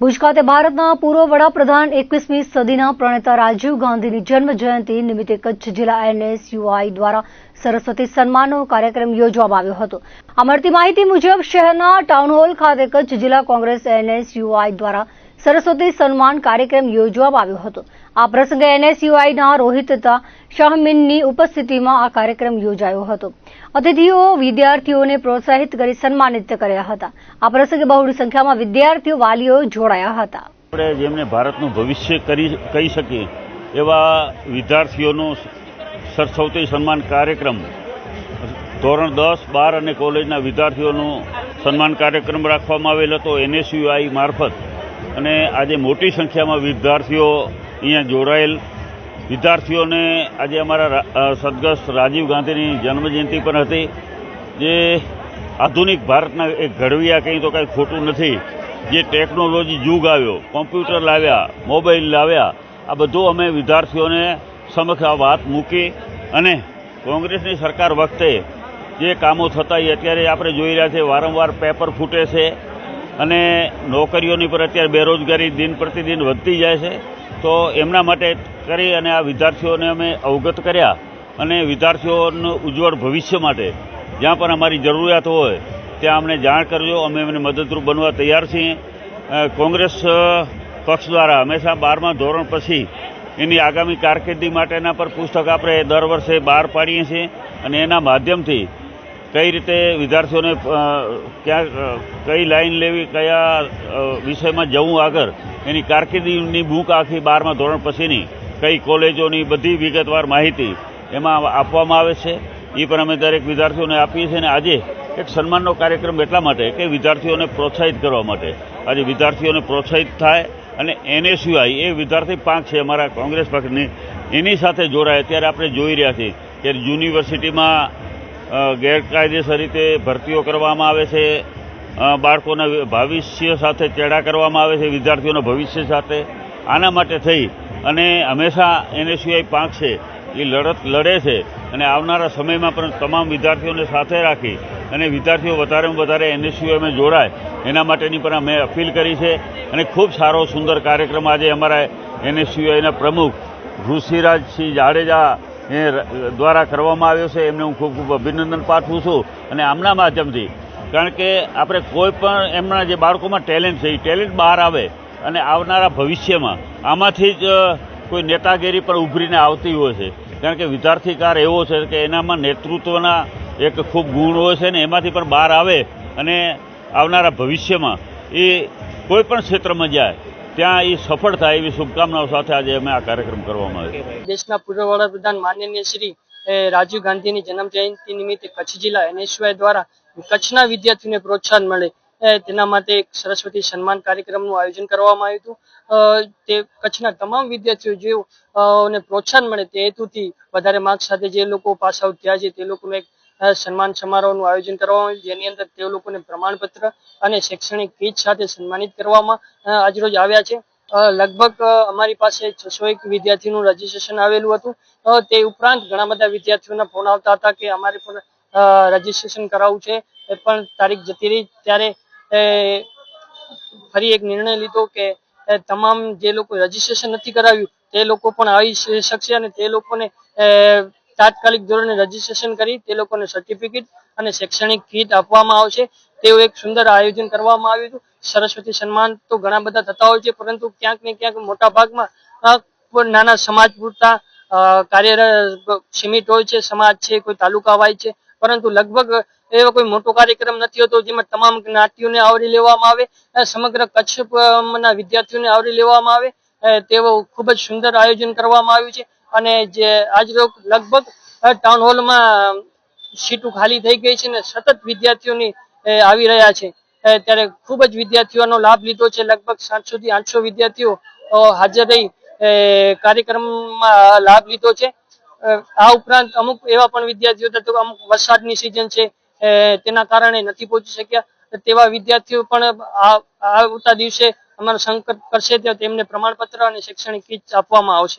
ભુજ ખાતે ભારતના પૂર્વ વડાપ્રધાન એકવીસમી સદીના પ્રણેતા રાજીવ ગાંધીની જન્મ જયંતિ નિમિત્તે કચ્છ જિલ્લા એનએસયુઆઈ દ્વારા સરસ્વતી સન્માનનો કાર્યક્રમ યોજવામાં આવ્યો હતો. આ મળતી માહિતી મુજબ શહેરના ટાઉન હોલ ખાતે કચ્છ જિલ્લા કોંગ્રેસ એનએસયુઆઈ દ્વારા સરસ્વતી સન્માન કાર્યક્રમ યોજવામાં આવ્યો હતો. આ પ્રસંગે એનએસયુઆઈના રોહિત તથા શાહમીનની ઉપસ્થિતિમાં આ કાર્યક્રમ યોજાયો હતો. અતિથિઓ વિદ્યાર્થીઓને પ્રોત્સાહિત કરી સન્માનિત કર્યા હતા. આ પ્રસંગે બહોળી સંખ્યામાં વિદ્યાર્થીઓ વાલીઓ જોડાયા હતા. આપણે જેમને ભારતનું ભવિષ્ય કરી કહી શકીએ એવા વિદ્યાર્થીઓનું સરસ્વતી સન્માન કાર્યક્રમ ધોરણ દસ, બાર અને કોલેજના વિદ્યાર્થીઓનું સન્માન કાર્યક્રમ રાખવામાં આવેલ હતો. એનએસયુઆઈ મારફત અને આજે મોટી સંખ્યામાં વિદ્યાર્થીઓ અહીંયા જોડાયેલ. વિદ્યાર્થીઓને આજે અમારા સદગસ્ત રાજીવ ગાંધીની જન્મજયંતિ પણ હતી. જે આધુનિક ભારતના એક ઘડવિયા કંઈ તો કાંઈ ખોટું નથી. જે ટેકનોલોજી યુગ આવ્યો, કોમ્પ્યુટર લાવ્યા, મોબાઈલ લાવ્યા, આ બધું અમે વિદ્યાર્થીઓને સમક્ષ આ વાત મૂકી અને કોંગ્રેસની સરકાર વખતે જે કામો થતા એ અત્યારે આપણે જોઈ રહ્યા છે વારંવાર પેપર ફૂટે છે. અને નોકરીઓની પર અત્યારે બેરોજગારી દિન પ્રતિદિન વધતી જાય છે, તો એમના માટે કરી અને આ વિદ્યાર્થીઓને અમે અવગત કર્યા અને વિદ્યાર્થીઓનું ઉજ્જવળ ભવિષ્ય માટે જ્યાં પણ અમારી જરૂરિયાત હોય, ત્યાં અમને જાણ કરજો. અમે એમને મદદરૂપ બનવા તૈયાર છીએ. કોંગ્રેસ પક્ષ દ્વારા હંમેશા બારમા ધોરણ પછી એની આગામી કારકિર્દી માટેના પર પુસ્તક આપણે દર વર્ષે બહાર પાડીએ છીએ અને એના માધ્યમથી કઈ રીતે વિદ્યાર્થીઓને ક્યાં કઈ લાઈન લેવી, કયા વિષયમાં જવું આગળ, એની કારકિર્દીની બુક આખી બારમા ધોરણ પછીની, કઈ કોલેજોની બધી વિગતવાર માહિતી એમાં આપવામાં આવે છે. એ પણ અમે દરેક વિદ્યાર્થીઓને આપીએ છીએ અને આજે એક સન્માનનો કાર્યક્રમ એટલા માટે કે વિદ્યાર્થીઓને પ્રોત્સાહિત કરવા માટે. આજે વિદ્યાર્થીઓને પ્રોત્સાહિત થાય અને એને સિવાય એ વિદ્યાર્થી પાંખ છે અમારા કોંગ્રેસ પક્ષની એની સાથે જોડાય. અત્યારે આપણે જોઈ રહ્યા છીએ કે યુનિવર્સિટીમાં ગેરકાયદેસર રીતે ભરતીઓ કરવામાં આવે છે. બાળકોના ભવિષ્ય સાથે ચેડા કરવામાં આવે છે, વિદ્યાર્થીઓના ભવિષ્ય સાથે. આના માટે થઈ અને હંમેશા એનએસયુઆઈ પાંચ છે, એ લડત લડે છે અને આવનારા સમયમાં પણ તમામ વિદ્યાર્થીઓને સાથે રાખી અને વિદ્યાર્થીઓ વધારેમાં વધારે એનએસયુઆઈમાં જોડાય, એના માટેની પણ અમે અપીલ કરી છે. અને ખૂબ સારો, સુંદર કાર્યક્રમ આજે અમારા એનએસયુઆઈના પ્રમુખ ઋષિરાજસિંહ જાડેજા દ્વારા કરવામાં આવ્યો છે, એમને હું ખૂબ ખૂબ અભિનંદન પાઠવું છું અને આમના માધ્યમથી. કારણ કે આપણે કોઈ પણ એમના જે બાળકોમાં ટેલેન્ટ છે, એ ટેલેન્ટ બહાર આવે અને આવનારા ભવિષ્યમાં આમાંથી જ કોઈ નેતાગીરી પર ઉભરીને આવતી હોય છે. કારણ કે વિદ્યાર્થીકાર એવો છે કે એનામાં નેતૃત્વના એક ખૂબ ગુણ હોય છે ને એમાંથી પણ બહાર આવે અને આવનારા ભવિષ્યમાં એ કોઈ પણ ક્ષેત્રમાં જાય ત્યાં એ સફળ થાય એવી શુભકામનાઓ સાથે આજે અમે આ કાર્યક્રમ કરવામાં આવ્યો. દેશના પૂર્વ વડાપ્રધાન માનનીય શ્રી રાજીવ ગાંધીની જન્મ જયંતિ નિમિત્તે કચ્છ જિલ્લા એનએસયુઆઈ દ્વારા કચ્છના વિદ્યાર્થીઓને પ્રોત્સાહન મળે. તેના માટે એક સરસ્વતી સન્માન કાર્યક્રમનું આયોજન કરવામાં આવ્યું હતું. તે કચ્છના તમામ વિદ્યાર્થીઓ જેઓને પ્રોત્સાહન મળે તે હેતુથી વધારે માર્ક્સ સાથે જે લોકો પાસ આઉટ થયા છે તે લોકોનું એક સન્માન સમારોહનું આયોજન કરવામાં આવ્યું. જેની અંદર તે લોકોને પ્રમાણપત્ર અને શૈક્ષણિક કીટ સાથે સન્માનિત કરવામાં આજરોજ આવ્યા છે. લગભગ અમારી પાસે છસો એક વિદ્યાર્થીનું રજીસ્ટ્રેશન આવેલું હતું. તે ઉપરાંત ઘણા બધા વિદ્યાર્થીઓના ફોન આવતા હતા કે અમારે પણ રજીસ્ટ્રેશન કરાવવું છે. એ પણ તારીખ જતી રહી. ત્યારે ફરી એક નિર્ણય લીધો કે તમામ જે લોકો રજીસ્ટ્રેશન નથી કરાવ્યું, તે લોકો પણ આવી શકશે અને તે લોકોને તાત્કાલિક ધોરણે રજીસ્ટ્રેશન કરી તે લોકોને સર્ટિફિકેટ અને શૈક્ષણિક કીટ આપવામાં આવશે. તેવું એક સુંદર આયોજન કરવામાં આવ્યું હતું. સરસ્વતી સન્માન તો ઘણા બધા થતા હોય છે પરંતુ ક્યાંક ને ક્યાંક મોટા ભાગમાં નાના સમાજ પૂરતા અ, કાર્યરત સીમિત હોય છે. સમાજ છે કોઈ તાલુકા વાય છે. પરંતુ લગભગ એવો કોઈ મોટો કાર્યક્રમ નથી હોતો જેમાં તમામ જ્ઞાતિઓને આવરી લેવામાં આવે સમગ્ર કચ્છના વિદ્યાર્થીઓને આવરી લેવામાં આવે. તેવું ખૂબ જ સુંદર આયોજન કરવામાં આવ્યું છે. અને જે આજ લગભગ ટાઉન હોલમાં સીટો ખાલી થઈ ગઈ છે ને સતત વિદ્યાર્થીઓની આવી રહ્યા છે. ત્યારે ખૂબ જ વિદ્યાર્થીઓનો લાભ લીધો છે. લગભગ સાતસો થી આઠસો વિદ્યાર્થીઓ હાજર રહી કાર્યક્રમમાં લાભ લીધો છે. આ ઉપરાંત અમુક એવા પણ વિદ્યાર્થીઓ હતા, તો અમુક વરસાદની સિઝન છે તેના કારણે નથી પહોંચી શક્યા. તેવા વિદ્યાર્થીઓ પણ આવતા દિવસે અમારો સંકલ્પ કરશે તેમને પ્રમાણપત્ર અને શૈક્ષણિક કીટ આપવામાં આવશે.